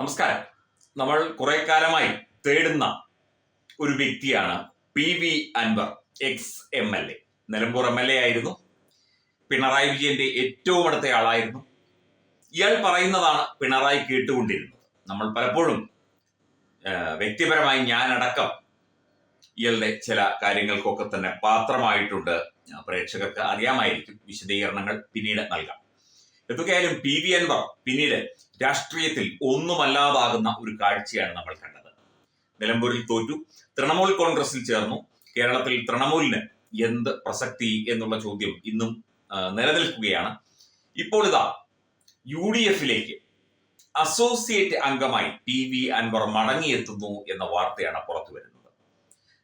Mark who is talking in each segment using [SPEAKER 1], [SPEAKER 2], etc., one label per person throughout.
[SPEAKER 1] നമസ്കാരം. നമ്മൾ കുറെ കാലമായി തേടുന്ന ഒരു വ്യക്തിയാണ് P V Anvar ex M L A. Nilambur M L A ആയിരുന്നു. പിണറായി വിജയന്റെ ഏറ്റവും അടുത്ത ആളായിരുന്നു. ഇയാൾ പറയുന്നതാണ് പിണറായി കേട്ടുകൊണ്ടിരുന്നത്. നമ്മൾ പലപ്പോഴും വ്യക്തിപരമായി ഞാനടക്കം ഇയാളുടെ ചില കാര്യങ്ങൾക്കൊക്കെ തന്നെ പാത്രമായിട്ടുണ്ട്. പ്രേക്ഷകർക്ക് അറിയാമായിരിക്കും. വിശദീകരണങ്ങൾ പിന്നീട് നൽകാം. എന്തൊക്കെയായാലും പി വി അൻവർ പിന്നീട് രാഷ്ട്രീയത്തിൽ ഒന്നുമല്ലാതാകുന്ന ഒരു കാഴ്ചയാണ് നമ്മൾ കണ്ടത്. നിലമ്പൂരിൽ തോറ്റു. തൃണമൂൽ കോൺഗ്രസിൽ ചേർന്നു. കേരളത്തിൽ തൃണമൂലിന് എന്ത് പ്രസക്തി എന്നുള്ള ചോദ്യം ഇന്നും നിലനിൽക്കുകയാണ്. ഇപ്പോൾ ഇതാ യു ഡി എഫിലേക്ക് അസോസിയേറ്റ് അംഗമായി പി വി അൻവർ മടങ്ങിയെത്തുന്നു എന്ന വാർത്തയാണ് പുറത്തു വരുന്നത്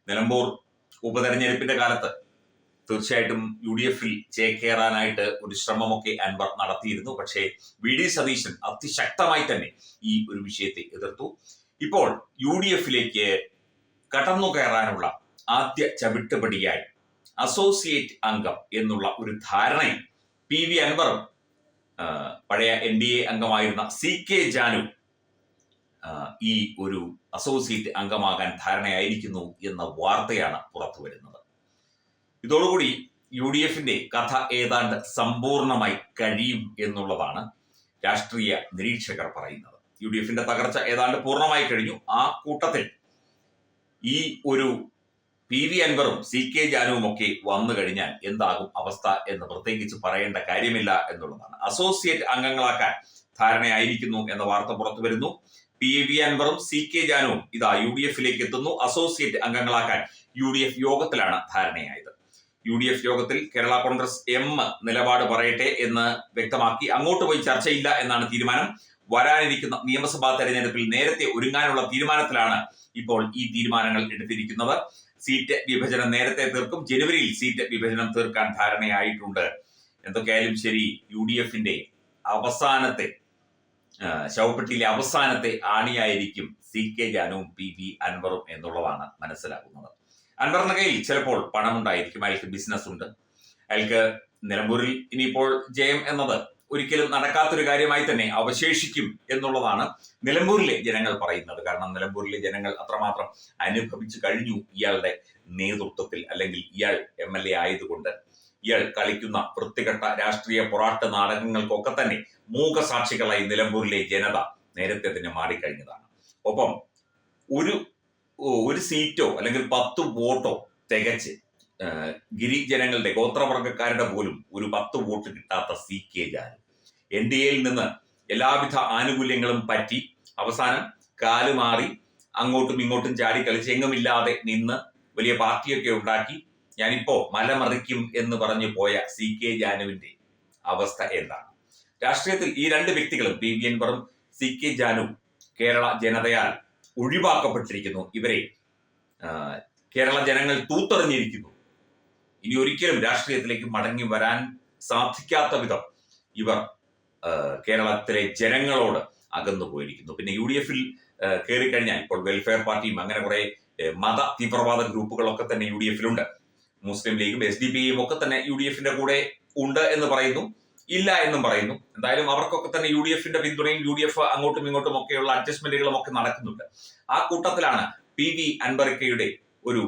[SPEAKER 1] നിലമ്പൂർ ഉപതെരഞ്ഞെടുപ്പിന്റെ കാലത്ത് തീർച്ചയായിട്ടും യു ഡി എഫിൽ ചേക്കേറാനായിട്ട് ഒരു ശ്രമമൊക്കെ അൻവർ നടത്തിയിരുന്നു. പക്ഷേ വി ഡി സതീശൻ അതിശക്തമായി തന്നെ ഈ ഒരു വിഷയത്തെ എതിർത്തു. ഇപ്പോൾ യു ഡി എഫിലേക്ക് കടന്നു കയറാനുള്ള ആദ്യ ചവിട്ടുപടിയായി അസോസിയേറ്റ് അംഗം എന്നുള്ള ഒരു ധാരണയും പി വി അൻവറും പഴയ എൻ ഡി എ അംഗമായിരുന്ന സി കെ ജാനു ഈ ഒരു അസോസിയേറ്റ് അംഗമാകാൻ ധാരണയായിരിക്കുന്നു എന്ന വാർത്തയാണ് പുറത്തു വരുന്നത് ഇതോടുകൂടി യു ഡി എഫിന്റെ കഥ ഏതാണ്ട് സമ്പൂർണമായി കഴിയും എന്നുള്ളതാണ് രാഷ്ട്രീയ നിരീക്ഷകർ പറയുന്നത്. യു ഡി എഫിന്റെ തകർച്ച ഏതാണ്ട് പൂർണമായി കഴിഞ്ഞു. ആ കൂട്ടത്തിൽ ഈ ഒരു പി വി അൻവറും സി കെ ജാനുവും ഒക്കെ വന്നു കഴിഞ്ഞാൽ എന്താകും അവസ്ഥ എന്ന് പ്രത്യേകിച്ച് പറയേണ്ട കാര്യമില്ല എന്നുള്ളതാണ്. അസോസിയേറ്റ് അംഗങ്ങളാക്കാൻ ധാരണയായിരിക്കുന്നു എന്ന വാർത്ത പുറത്തു വരുന്നു. പി വി അൻവറും സി കെ ജാനുവും ഇതാ യു ഡി എഫിലേക്ക് എത്തുന്നു. അസോസിയേറ്റ് അംഗങ്ങളാക്കാൻ യു ഡി എഫ് യോഗത്തിലാണ് ധാരണയായത്. യു ഡി എഫ് യോഗത്തിൽ കേരള കോൺഗ്രസ് എം നിലപാട് പറയട്ടെ എന്ന് വ്യക്തമാക്കി. അങ്ങോട്ട് പോയി ചർച്ചയില്ല എന്നാണ് തീരുമാനം. വരാനിരിക്കുന്ന നിയമസഭാ തെരഞ്ഞെടുപ്പിൽ നേരത്തെ ഒരുങ്ങാനുള്ള തീരുമാനത്തിലാണ് ഇപ്പോൾ ഈ തീരുമാനങ്ങൾ എടുത്തിരിക്കുന്നത്. സീറ്റ് വിഭജനം നേരത്തെ തീർക്കും. ജനുവരിയിൽ സീറ്റ് വിഭജനം തീർക്കാൻ ധാരണയായിട്ടുണ്ട്. എന്തൊക്കെയായാലും ശരി യു ഡി എഫിന്റെ അവസാനത്തെ ശവപ്പെട്ടിയിലെ അവസാനത്തെ ആണിയായിരിക്കും സി കെ ജാനുവും പി വി അൻവറും എന്നുള്ളതാണ് മനസ്സിലാകുന്നത്. അൻവറിന്റെ കയ്യിൽ ചിലപ്പോൾ പണമുണ്ടായിരിക്കും. അയാൾക്ക് ബിസിനസ് ഉണ്ട്. അയാൾക്ക് നിലമ്പൂരിൽ ഇനിയിപ്പോൾ ജയം എന്നത് ഒരിക്കലും നടക്കാത്തൊരു കാര്യമായി തന്നെ അവശേഷിക്കും എന്നുള്ളതാണ് നിലമ്പൂരിലെ ജനങ്ങൾ പറയുന്നത്. കാരണം നിലമ്പൂരിലെ ജനങ്ങൾ അത്രമാത്രം അനുഭവിച്ചു കഴിഞ്ഞു ഇയാളുടെ നേതൃത്വത്തിൽ അല്ലെങ്കിൽ ഇയാൾ എം എൽ എ ആയതുകൊണ്ട്. ഇയാൾ കളിക്കുന്ന വൃത്തികെട്ട രാഷ്ട്രീയ പൊറാട്ട് നാടകങ്ങൾക്കൊക്കെ തന്നെ മൂകസാക്ഷികളായി നിലമ്പൂരിലെ ജനത നേരത്തെ തന്നെ മാറിക്കഴിഞ്ഞതാണ്. ഒപ്പം ഒരു ഒരു സീറ്റോ അല്ലെങ്കിൽ പത്ത് വോട്ടോ തികച്ച് ഗിരിജനങ്ങളുടെ ഗോത്രവർഗക്കാരുടെ പോലും ഒരു പത്ത് വോട്ട് കിട്ടാത്ത C K Janu. N D എയിൽ നിന്ന് എല്ലാവിധ ആനുകൂല്യങ്ങളും പറ്റി അവസാനം കാലുമാറി അങ്ങോട്ടും ഇങ്ങോട്ടും ചാടി കളിച്ച് എങ്ങുമില്ലാതെ നിന്ന് വലിയ പാർട്ടിയൊക്കെ ഉണ്ടാക്കി. ഞാനിപ്പോ മലമറിക്കും എന്ന് പറഞ്ഞു പോയ സി കെ ജാനുവിന്റെ അവസ്ഥ എന്താണ്? രാഷ്ട്രീയത്തിൽ ഈ രണ്ട് വ്യക്തികളും പി വി എൻവറും സി കെ ജാനു കേരള ജനതയാൽ ഒഴിവാക്കപ്പെട്ടിരിക്കുന്നു. ഇവരെ കേരള ജനങ്ങൾ തൂത്തെറിഞ്ഞിരിക്കുന്നു. ഇനി ഒരിക്കലും രാഷ്ട്രീയത്തിലേക്ക് മടങ്ങി വരാൻ സാധിക്കാത്ത വിധം ഇവർ കേരളത്തിലെ ജനങ്ങളോട് അകന്നു പോയിരിക്കുന്നു. പിന്നെ യു ഡി എഫിൽ കയറി കഴിഞ്ഞാൽ ഇപ്പോൾ വെൽഫെയർ പാർട്ടിയും അങ്ങനെ കുറെ മത തീവ്രവാദ ഗ്രൂപ്പുകളൊക്കെ തന്നെ യു ഡി എഫിലുണ്ട് മുസ്ലിം ലീഗും എസ് ഡി പി യും ഒക്കെ തന്നെ യു ഡി എഫിന്റെ കൂടെ ഉണ്ട് എന്ന് പറയുന്നു. ഇല്ല എന്നും പറയുന്നു. എന്തായാലും അവർക്കൊക്കെ തന്നെ യു ഡി എഫിന്റെ പിന്തുണയും യു ഡി എഫ് അങ്ങോട്ടും ഇങ്ങോട്ടും ഒക്കെയുള്ള അഡ്ജസ്റ്റ്മെന്റുകളും ഒക്കെ നടക്കുന്നുണ്ട്. ആ കൂട്ടത്തിലാണ് പി വി അൻബറിക്കയുടെ ഒരു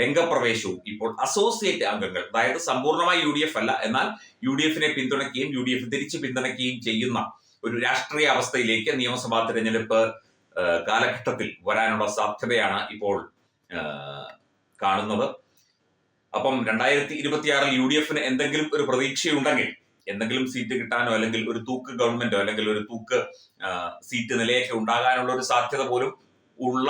[SPEAKER 1] രംഗപ്രവേശവും ഇപ്പോൾ അസോസിയേറ്റ് അംഗങ്ങൾ. അതായത് സമ്പൂർണമായി യു ഡി എഫ് അല്ല. എന്നാൽ യു ഡി എഫിനെ പിന്തുണയ്ക്കുകയും യു ഡി എഫ് തിരിച്ച് പിന്തുണയ്ക്കുകയും ചെയ്യുന്ന ഒരു രാഷ്ട്രീയ അവസ്ഥയിലേക്ക് നിയമസഭാ തെരഞ്ഞെടുപ്പ് കാലഘട്ടത്തിൽ വരാനുള്ള സാധ്യതയാണ് ഇപ്പോൾ കാണുന്നത്. അപ്പം രണ്ടായിരത്തി ഇരുപത്തിയാറിൽ യു ഡി എഫിന് എന്തെങ്കിലും ഒരു പ്രതീക്ഷയുണ്ടെങ്കിൽ എന്തെങ്കിലും സീറ്റ് കിട്ടാനോ അല്ലെങ്കിൽ ഒരു തൂക്ക് ഗവൺമെന്റോ അല്ലെങ്കിൽ ഒരു തൂക്ക് സീറ്റ് നിലയൊക്കെ ഉണ്ടാകാനുള്ള ഒരു സാധ്യത പോലും ഉള്ള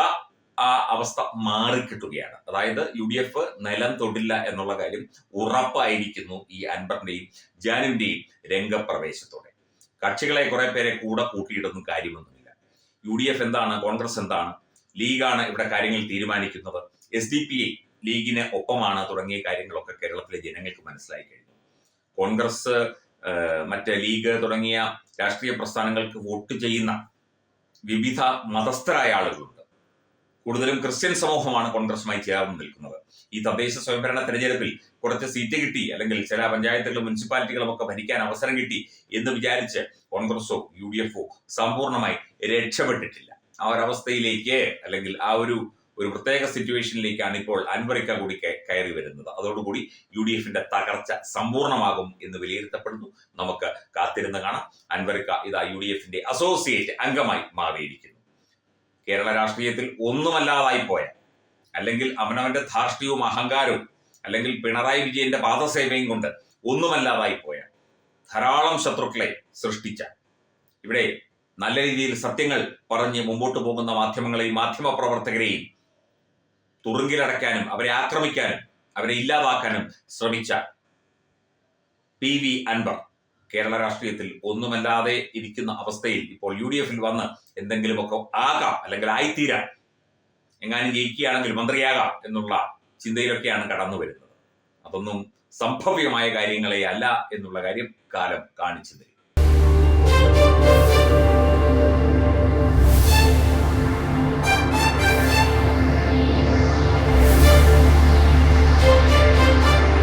[SPEAKER 1] ആ അവസ്ഥ മാറിക്കിട്ടുകയാണ്. അതായത് യു ഡി എഫ് നിലം തൊടില്ല എന്നുള്ള കാര്യം ഉറപ്പായിരിക്കുന്നു ഈ അൻവറിന്റെയും ജാനുവിന്റെയും രംഗപ്രവേശത്തോടെ. കക്ഷികളെ കുറെ പേരെ കൂടെ കൂട്ടിയിട്ടൊന്നും കാര്യമൊന്നുമില്ല. യു ഡി എഫ് എന്താണ് കോൺഗ്രസ് എന്താണ് ലീഗാണ് ഇവിടെ കാര്യങ്ങൾ തീരുമാനിക്കുന്നത് എസ് ഡി പി ഐ ലീഗിന് ഒപ്പമാണ് തുടങ്ങിയ കാര്യങ്ങളൊക്കെ കേരളത്തിലെ ജനങ്ങൾക്ക് മനസ്സിലായി കഴിഞ്ഞു. കോൺഗ്രസ് മറ്റ് ലീഗ് തുടങ്ങിയ രാഷ്ട്രീയ പ്രസ്ഥാനങ്ങൾക്ക് വോട്ട് ചെയ്യുന്ന വിവിധ മതസ്ഥരായ ആളുകളുണ്ട്. കൂടുതലും ക്രിസ്ത്യൻ സമൂഹമാണ് കോൺഗ്രസുമായി ചേർന്ന് നിൽക്കുന്നത്. ഈ തദ്ദേശ സ്വയംഭരണ തെരഞ്ഞെടുപ്പിൽ കുറച്ച് സീറ്റ് കിട്ടി അല്ലെങ്കിൽ ചില പഞ്ചായത്തുകളും മുനിസിപ്പാലിറ്റികളും ഒക്കെ ഭരിക്കാൻ അവസരം കിട്ടി എന്ന് വിചാരിച്ച് കോൺഗ്രസോ യു ഡി എഫോ സമ്പൂർണമായി രക്ഷപ്പെട്ടിട്ടില്ല. ആ ഒരവസ്ഥയിലേക്ക് അല്ലെങ്കിൽ ആ ഒരു ഒരു പ്രത്യേക സിറ്റുവേഷനിലേക്കാണ് ഇപ്പോൾ അൻവറിക്ക കൂടി കയ- കയറി വരുന്നത്. അതോടുകൂടി യു ഡി എഫിന്റെ തകർച്ച സമ്പൂർണമാകും എന്ന് വിലയിരുത്തപ്പെടുന്നു. നമുക്ക് കാത്തിരുന്ന് കാണാം. അൻവറിക്ക ഇതാ യു ഡി എഫിന്റെ അസോസിയേറ്റ് അംഗമായി മാറിയിരിക്കുന്നു. കേരള രാഷ്ട്രീയത്തിൽ ഒന്നുമല്ലാതായി പോയ അല്ലെങ്കിൽ അവനവന്റെ ധാർഷ്ട്യവും അഹങ്കാരവും അല്ലെങ്കിൽ പിണറായി വിജയന്റെ പാദസേവയും കൊണ്ട് ഒന്നുമല്ലാതായി പോയ ധാരാളം ശത്രുക്കളെ സൃഷ്ടിച്ച ഇവിടെ നല്ല രീതിയിൽ സത്യങ്ങൾ പറഞ്ഞ് മുമ്പോട്ട് പോകുന്ന മാധ്യമങ്ങളെയും മാധ്യമ പ്രവർത്തകരെയും തുറുങ്കിലടയ്ക്കാനും അവരെ ആക്രമിക്കാനും അവരെ ഇല്ലാതാക്കാനും ശ്രമിച്ച പി വി അൻവർ കേരള രാഷ്ട്രീയത്തിൽ ഒന്നുമല്ലാതെ ഇരിക്കുന്ന അവസ്ഥയിൽ ഇപ്പോൾ യു ഡി എഫിൽ വന്ന് എന്തെങ്കിലുമൊക്കെ ആകാം അല്ലെങ്കിൽ ആയിത്തീരാം. എങ്ങാനും ജയിക്കുകയാണെങ്കിൽ മന്ത്രിയാകാം എന്നുള്ള ചിന്തയിലൊക്കെയാണ് കടന്നു വരുന്നത്. അതൊന്നും സംഭവ്യമായ കാര്യങ്ങളെ അല്ല എന്നുള്ള കാര്യം കാലം കാണിച്ചു തരും.